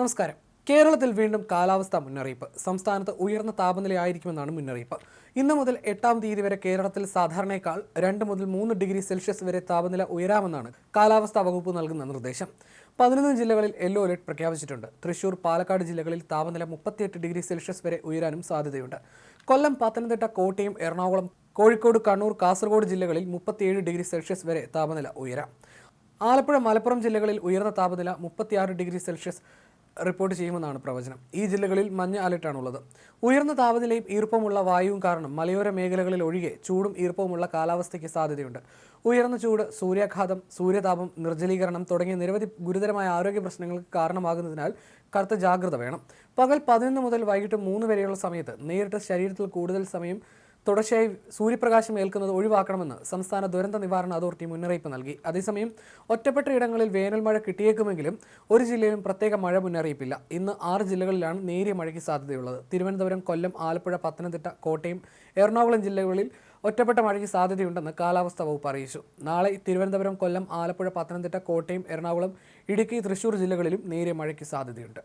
നമസ്കാരം. കേരളത്തിൽ വീണ്ടും കാലാവസ്ഥാ മുന്നറിയിപ്പ്. സംസ്ഥാനത്ത് ഉയർന്ന താപനിലയായിരിക്കുമെന്നാണ് മുന്നറിയിപ്പ്. ഇന്ന് മുതൽ എട്ടാം തീയതി വരെ കേരളത്തിൽ സാധാരണയേക്കാൾ രണ്ട് മുതൽ മൂന്ന് ഡിഗ്രി സെൽഷ്യസ് വരെ താപനില ഉയരാമെന്നാണ് കാലാവസ്ഥാ വകുപ്പ് നൽകുന്ന നിർദ്ദേശം. പതിനൊന്ന് ജില്ലകളിൽ യെല്ലോ അലർട്ട് പ്രഖ്യാപിച്ചിട്ടുണ്ട്. തൃശൂർ പാലക്കാട് ജില്ലകളിൽ താപനില മുപ്പത്തിയെട്ട് ഡിഗ്രി സെൽഷ്യസ് വരെ ഉയരാനും സാധ്യതയുണ്ട്. കൊല്ലം പത്തനംതിട്ട കോട്ടയം എറണാകുളം കോഴിക്കോട് കണ്ണൂർ കാസർഗോഡ് ജില്ലകളിൽ മുപ്പത്തിയേഴ് ഡിഗ്രി സെൽഷ്യസ് വരെ താപനില ഉയരാം. ആലപ്പുഴ മലപ്പുറം ജില്ലകളിൽ ഉയർന്ന താപനില മുപ്പത്തിയാറ് ഡിഗ്രി സെൽഷ്യസ് റിപ്പോർട്ട് ചെയ്യുമെന്നാണ് പ്രവചനം. ഈ ജില്ലകളിൽ മഞ്ഞ അലർട്ടാണുള്ളത്. ഉയർന്ന താപനിലയും ഈർപ്പമുള്ള വായുവും കാരണം മലയോര മേഖലകളിൽ ഒഴികെ ചൂടും ഈർപ്പവുമുള്ള കാലാവസ്ഥയ്ക്ക് സാധ്യതയുണ്ട്. ഉയർന്ന ചൂട് സൂര്യാഘാതം സൂര്യതാപം നിർജലീകരണം തുടങ്ങിയ നിരവധി ഗുരുതരമായ ആരോഗ്യ പ്രശ്നങ്ങൾക്ക് കാരണമാകുന്നതിനാൽ കറുത്ത ജാഗ്രത വേണം. പകൽ പതിനൊന്ന് മുതൽ വൈകിട്ട് മൂന്ന് വരെയുള്ള സമയത്ത് നേരിട്ട് ശരീരത്തിൽ കൂടുതൽ സമയം തുടർച്ചയായി സൂര്യപ്രകാശം ഏൽക്കുന്നത് ഒഴിവാക്കണമെന്ന് സംസ്ഥാന ദുരന്ത നിവാരണ അതോറിറ്റി മുന്നറിയിപ്പ് നൽകി. അതേസമയം ഒറ്റപ്പെട്ട ഇടങ്ങളിൽ വേനൽ മഴ കിട്ടിയേക്കുമെങ്കിലും ഒരു ജില്ലയിലും പ്രത്യേക മഴ മുന്നറിയിപ്പില്ല. ഇന്ന് ആറ് ജില്ലകളിലാണ് നേരിയ മഴയ്ക്ക് സാധ്യതയുള്ളത്. തിരുവനന്തപുരം കൊല്ലം ആലപ്പുഴ പത്തനംതിട്ട കോട്ടയം എറണാകുളം ജില്ലകളിൽ ഒറ്റപ്പെട്ട മഴയ്ക്ക് സാധ്യതയുണ്ടെന്ന് കാലാവസ്ഥാ വകുപ്പ് അറിയിച്ചു. നാളെ തിരുവനന്തപുരം കൊല്ലം ആലപ്പുഴ പത്തനംതിട്ട കോട്ടയം എറണാകുളം ഇടുക്കി തൃശൂർ ജില്ലകളിലും നേരിയ മഴയ്ക്ക് സാധ്യതയുണ്ട്.